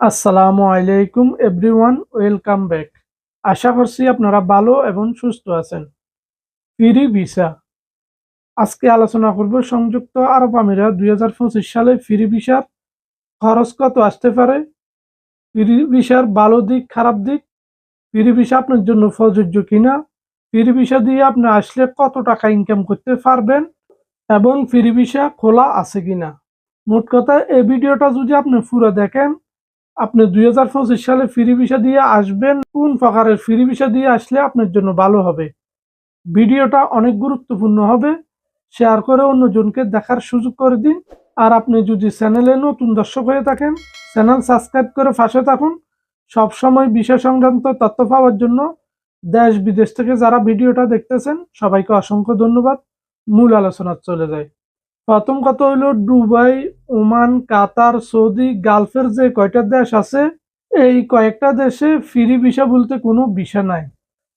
আসসালামু আলাইকুম everyone, welcome back. আশা করছি আপনারা ভালো এবং সুস্থ আছেন। Free visa. আজকে আলোচনা করব সংযুক্ত আরব আমিরা দুই হাজার পঁচিশ সালে ফ্রি ভিসার খরচ কত আসতে পারে? ফ্রি ভিসার ভালো দিক, খারাপ দিক? ফ্রি ভিসা আপনার জন্য প্রযোজ্য কিনা? ফ্রি ভিসা দিয়ে আপনি আসলে কত টাকা ইনকাম করতে পারবেন? এবং ফ্রি ভিসা খোলা আছে কিনা? মোট কথা, এই ভিডিওটা যদি আপনি পুরো দেখেন আপনি দুই হাজার পঁচিশ সালে ফ্রি ভিসা দিয়ে আসবেন। কোন প্রকারের ফ্রি ভিসা দিয়ে আসলে আপনার জন্য ভালো হবে? ভিডিওটা অনেক গুরুত্বপূর্ণ হবে। শেয়ার করে অন্যজনকে দেখার সুযোগ করে দিন। আর আপনি যদি চ্যানেলে নতুন দর্শক হয়ে থাকেন, চ্যানেল সাবস্ক্রাইব করে পাশে থাকুন। সব সময় বিষয় সংক্রান্ত তথ্য পাওয়ার জন্য দেশ বিদেশ থেকে যারা ভিডিওটা দেখতেছেন, সবাইকে অসংখ্য ধন্যবাদ। মূল আলোচনা চলে যায় প্রথম কথা হইল দুবাই, ওমান, কাতার, সৌদি, গালফের যে কয়টা দেশ আছে, এই কয়েকটা দেশে ফ্রি ভিসা বলতে কোনো ভিসা নাই।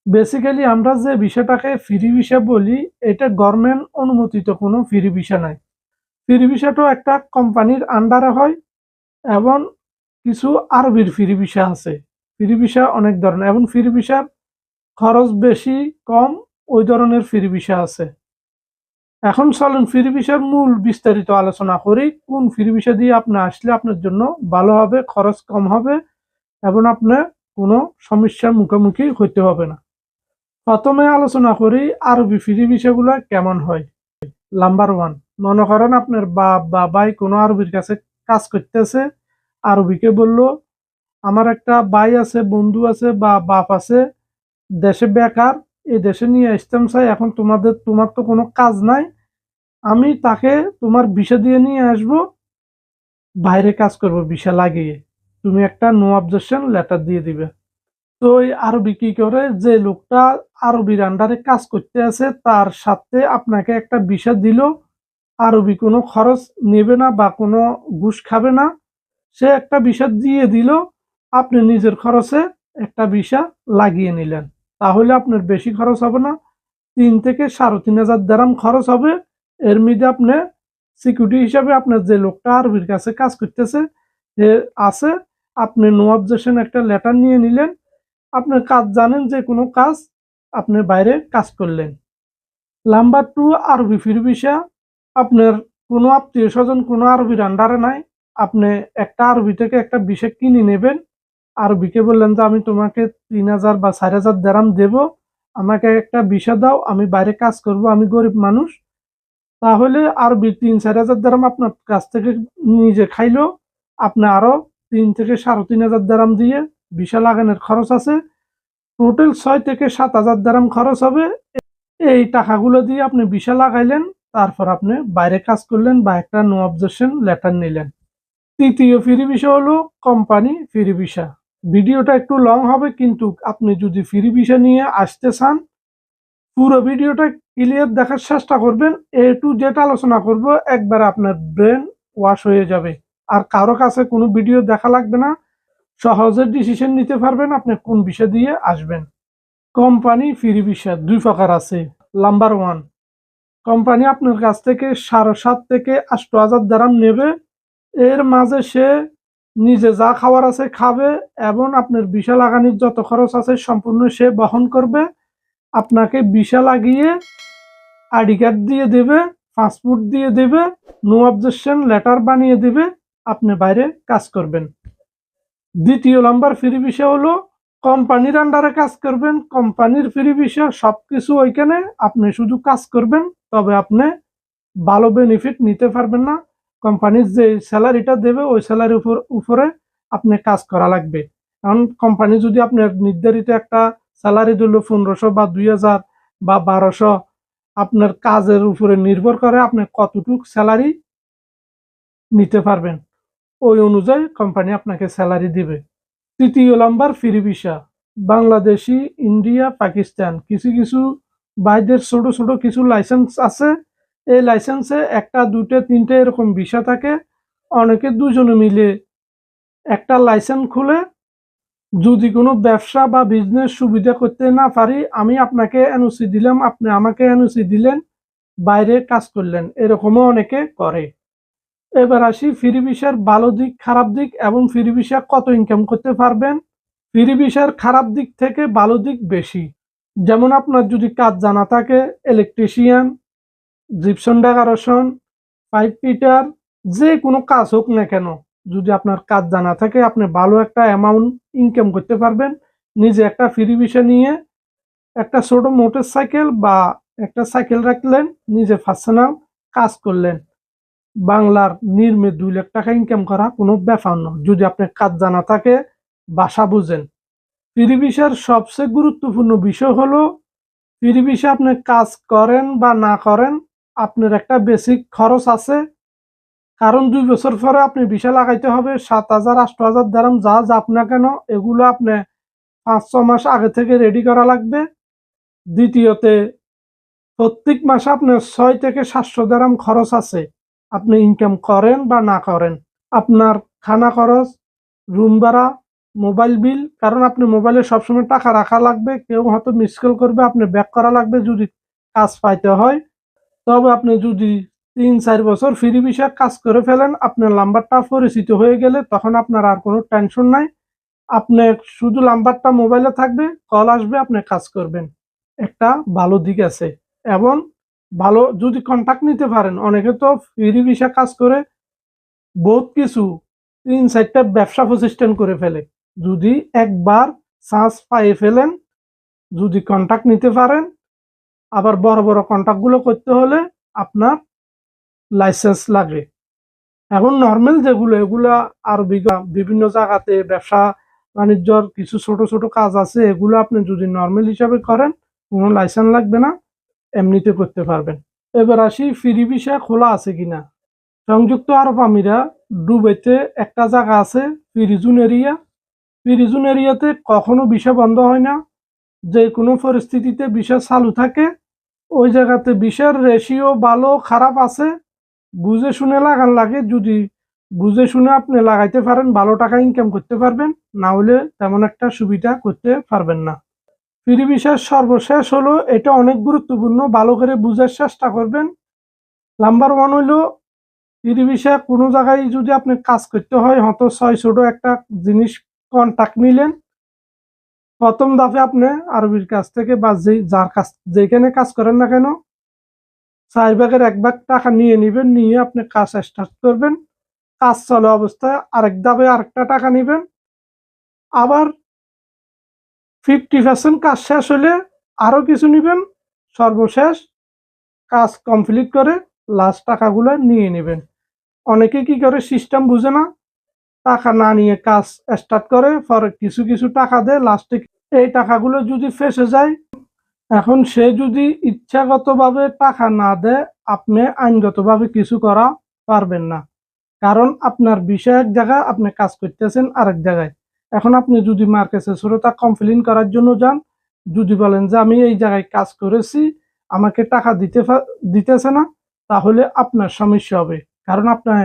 বেসিক্যালি আমরা যে ভিসাটাকে ফ্রি ভিসা বলি, এটা গভর্নমেন্ট অনুমোদিত কোনো ফ্রি ভিসা নাই। ফ্রি ভিসাটাও একটা কোম্পানির আন্ডারে হয়, এবং কিছু আরবির ফ্রি ভিসা আছে। ফ্রি ভিসা অনেক ধরনের, এবং ফ্রি ভিসার খরচ বেশি কম ওই ধরনের ফ্রি ভিসা আছে। এখন চলেন ফ্রি ভিসার মূল বিস্তারিত আলোচনা করি। কোন ফ্রি ভিসা দিয়ে আপনি আসলে আপনার জন্য ভালো হবে, খরচ কম হবে এবং আপনার কোনো সমস্যার মুখোমুখি হইতে হবে না। প্রথমে আলোচনা করি আরবি ফ্রি ভিসাগুলো কেমন হয়। নাম্বার ওয়ান, মনে করেন আপনার বাপ বা ভাই কোনো আরবির কাছে কাজ করতেছে, আরবিকে বলল, আমার একটা ভাই আছে, বন্ধু আছে বা বাপ আছে, দেশে বেকার এই দেশে নিয়ে আসতাম চাই এখন তোমাদের, তোমার তো কোনো কাজ নাই। আমি তাকে তোমার ভিসা দিয়ে নিয়ে আসব, বাইরে কাজ করব ভিসা লাগিয়ে। তুমি একটা নো অবজেকশন লেটার দিয়ে দিবে। তো ওই আরবি কি করে, যে লোকটা আরবির আন্ডারে কাজ করতে আছে, তার সাথে আপনাকে একটা ভিসা দিল। আরবি কোনো খরচ নেবে না বা কোনো ঘুষ খাবে না। সে একটা ভিসা দিয়ে দিল, আপনি নিজের খরচে একটা ভিসা লাগিয়ে নিলেন। তাহলে আপনার বেশি খরচ হবে না। তিন থেকে সাড়ে তিন হাজার দেরাম খরচ হবে। এর মধ্যে আপনি সিকিউরিটি হিসাবে আপনার যে লোকটা আরবির কাছে কাজ করতেছে আছে। আপনি নো অবজেকশন একটা লেটার নিয়ে নিলেন। আপনার কাজ জানেন যে কোনো কাজ আপনি বাইরে কাজ করলেন। নাম্বার টু আরবি ফির আপনার কোনো আত্মীয় স্বজন কোনো আরবির আন্ডারে নাই। আপনি একটা আরবি থেকে একটা বিষয় কিনে নেবেন। আরবিকে বললেন যে, আমি তোমাকে তিন হাজার বা চার হাজার দেরাম দেব। আমাকে একটা ভিসা দাও, আমি বাইরে কাজ করব, আমি গরিব মানুষ। তাহলে আরবি তিন, চার হাজার দেরাম আপনার কাছ থেকে নিজে খাইলো। আপনি আরও তিন থেকে সাড়ে তিন হাজার দেরাম দিয়ে ভিসা লাগানোর খরচ আছে। টোটাল ছয় থেকে সাত হাজার দেরাম খরচ হবে। এই টাকাগুলো দিয়ে আপনি ভিসা লাগাইলেন, তারপর আপনি বাইরে কাজ করলেন বা একটা নো অবজেকশন লেটার নিলেন। তৃতীয় ফ্রি ভিসা হলো কোম্পানি ফ্রি ভিসা ভিডিওটা একটু লং হবে, কিন্তু আপনি যদি ফ্রি ভিসা নিয়ে আসতে চান, পুরো ভিডিওটা ক্লিয়ার দেখার চেষ্টা করবেন। এ টু যেটা আলোচনা করব, একবার আপনার ব্রেন ওয়াশ হয়ে যাবে। আর কারও কাছে কোনো ভিডিও দেখা লাগবে না, সহজে ডিসিশন নিতে পারবেন, আপনি কোন বিষয় দিয়ে আসবেন। কোম্পানি ফ্রি ভিসা দুই প্রকার আছে। নাম্বার ওয়ান কোম্পানি আপনার কাছ থেকে সাড়ে সাত থেকে আষ্ট হাজার দ্রাম নেবে। এর মাঝে সে নিজে যা খাওয়ার আছে খাবে এবং আপনার বিশা লাগানির যত খরচ আছে সম্পূর্ণ সে বহন করবে। আপনাকে বিশা লাগিয়ে আইডি কার্ড দিয়ে দেবে পাসপোর্ট দিয়ে দেবে নো অবজেকশন লেটার বানিয়ে দেবে, আপনি বাইরে কাজ করবেন। দ্বিতীয় নাম্বার ফ্রি ভিসা হলো, কোম্পানির আন্ডারে কাজ করবেন, কোম্পানির ফ্রি ভিসা সবকিছু ওইখানে আপনি শুধু কাজ করবেন, তবে আপনি ভালো বেনিফিট নিতে পারবেন না। কোম্পানির যে স্যালারিটা দেবে, ওই স্যালারির উপর, উপরে আপনি কাজ করা লাগবে। কারণ কোম্পানি যদি আপনার নির্ধারিত একটা স্যালারি দিল পনেরোশো বা দুই হাজার বা বারোশো, আপনার কাজের উপরে নির্ভর করে আপনি কতটুক স্যালারি নিতে পারবেন। ওই অনুযায়ী কোম্পানি আপনাকে স্যালারি দিবে। তৃতীয় number free visa Bangladeshi, India, Pakistan. কিছু কিছু বাইদের ছোট ছোট কিছু লাইসেন্স আছে। এই লাইসেন্সে একটা দুটো তিনটে এরকম ভিসা থাকে। অনেকে দুজনে মিলে একটা লাইসেন্স খুলে। যদি কোনো ব্যবসা বা বিজনেস সুবিধা করতে না পারি, আমি আপনাকে এনওসি দিলাম, আপনি আমাকে এনওসি দিলেন, বাইরে কাজ করলেন, এরকমও অনেকে করে। এবার আসি ফ্রি ভিসার ভালো দিক, খারাপ দিক এবং ফ্রি ভিসা কত ইনকাম করতে পারবেন? ফ্রি ভিসার খারাপ দিক থেকে ভালো দিক বেশি। যেমন আপনার যদি কাজ জানা থাকে electrician gypsum decoration pipe fitter যে কোনো কাজ হোক না কেন, যদি আপনার কাজ জানা থাকে, আপনি ভালো একটা অ্যামাউন্ট ইনকাম করতে পারবেন। নিজে একটা ফ্রি ভিসা নিয়ে একটা ছোট মোটর সাইকেল বা একটা সাইকেল রাখলেন, নিজে পার্সোনাল কাজ করলেন। বাংলার নির্মে দুই লাখ টাকা ইনকাম করা কোনো ব্যাপার নয় যদি আপনার কাজ জানা থাকে ভাষা বুঝেন। ফ্রি সবচেয়ে গুরুত্বপূর্ণ বিষয় হলো ফ্রি আপনি কাজ করেন বা না করেন আপনার একটা বেসিক খরচ আছে। কারণ দুই বছর পরে আপনি ভিসা লাগাইতে হবে, সাত হাজার আট হাজার দারাম যা যাপ না কেন, এগুলো আপনি পাঁচ, ছ মাস আগে থেকে রেডি করা লাগবে। দ্বিতীয়তে, প্রত্যেক মাসে আপনার ছয় থেকে সাতশো দারাম খরচ আছে। আপনি ইনকাম করেন বা না করেন, আপনার খানা খরচ রুম ভাড়া মোবাইল বিল কারণ আপনি মোবাইলে সবসময় টাকা রাখা লাগবে, কেউ হয়তো মিস কল করবে, আপনি ব্যাক করা লাগবে যদি কাজ পাইতে হয়। তবে আপনি যদি তিন, চার বছর ফ্রি ভিসা কাজ করে ফেলেন, আপনার নাম্বারটা পরিচিত হয়ে গেলে তখন আপনার আর কোনো টেনশন নাই। আপনি শুধু নাম্বারটা মোবাইলে থাকবে কল আসবে, আপনি কাজ করবেন। একটা ভালো দিক আছে। এবং ভালো যদি কন্ট্যাক্ট নিতে পারেন, অনেকে তো ফ্রি ভিসা কাজ করে বহুত কিছু, তিন, চারটা ব্যবসা প্রতিষ্ঠান করে ফেলে। যদি একবার চান্স পাইয়ে ফেলেন, যদি কন্ট্যাক্ট নিতে পারেন আবার বড় বড় কন্ট্যাক্টগুলো করতে হলে আপনার লাইসেন্স লাগে এখন নর্মাল যেগুলো, এগুলো আর বিভিন্ন জায়গাতে, ব্যবসা, বাণিজ্যর কিছু ছোট ছোট কাজ আছে, এগুলো আপনি যদি নর্মাল হিসাবে করেন, কোনো লাইসেন্স লাগবে না, এমনিতে করতে পারবেন। এবার আসি, ফ্রি ভিসা খোলা আছে কিনা? সংযুক্ত আরব আমিরা ডুবেতে একটা জায়গা আছে, ফিরিজুন এরিয়া। ফিরিজুন এরিয়াতে কখনো ভিসা বন্ধ হয় না। যে কোনো পরিস্থিতিতে ভিসা চালু থাকে। ওই জায়গাতে ভিসার রেশিও ভালো, খারাপ আছে, বুঝে শুনে লাগান লাগে। যদি বুঝে শুনে আপনি লাগাইতে পারেন, ভালো টাকা ইনকাম করতে পারবেন, না হলে তেমন একটা সুবিধা করতে পারবেন না। ফ্রি ভিসার সর্বশেষ হলো, এটা অনেক গুরুত্বপূর্ণ, ভালো করে বুঝার চেষ্টা করবেন। নাম্বার ওয়ান হইল ফ্রি ভিসা কোনো জায়গায় যদি আপনি কাজ করতে হয়, হয়তো ছয় ছোট একটা জিনিস কন্ট্যাক্ট নিলেন প্রথম ধাপে আপনি আরবির কাছ থেকে বা যে, যার কাছ, যেখানে কাজ করেন না কেন, চার ভাগের এক ভাগ টাকা নিয়ে নেবেন, নিয়ে আপনি কাজ স্টার্ট করবেন। কাজ চলে অবস্থায় আরেক ধাপে আরেকটা টাকা নেবেন। আবার ফিফটি পার্সেন্ট কাজ শেষ হলে আরও কিছু নেবেন। সর্বশেষ কাজ কমপ্লিট করে লাস্ট টাকাগুলো নিয়ে নেবেন। অনেকে কি করে সিস্টেম বুঝে না? টাকা না নিয়ে কাজ স্টার্ট করে, পরে কিছু কিছু টাকা দেয় লাস্টে এই টাকাগুলো যদি ফেসে যায়, এখন সে যদি ইচ্ছাগতভাবে টাকা না দেয়, আপনি আইনগতভাবে কিছু করা পারবেন না। কারণ আপনার বিষয় এক জায়গায়, আপনি কাজ করতেছেন আরেক জায়গায়। এখন আপনি যদি মার্কেটে শ্রোতা কমপ্লেন করার জন্য যান, যদি বলেন যে আমি এই জায়গায় কাজ করেছি, আমাকে টাকা দিতে দিতেছে না, তাহলে আপনার সমস্যা হবে। কারণ আপনার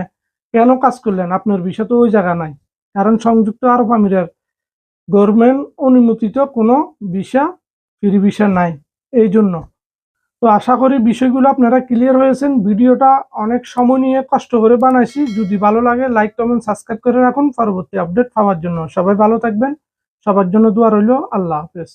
কেন কাজ করলেন? আপনার বিষয় তো ওই জায়গা নাই। কারণ সংযুক্ত আরব আমিরাত গভর্নমেন্ট অনুমোদিত কোনো ভিসা, ফ্রি ভিসা নাই। এই জন্য। তো আশা করি বিষয়গুলো আপনারা ক্লিয়ার হয়েছেন। ভিডিওটা অনেক সময় নিয়ে কষ্ট করে বানাইছি। যদি ভালো লাগে লাইক কমেন্ট সাবস্ক্রাইব করে রাখুন। পরবর্তী আপডেট পাওয়ার জন্য। সবাই ভালো থাকবেন। সবার জন্য দোয়া রইল। আল্লাহ হাফেজ।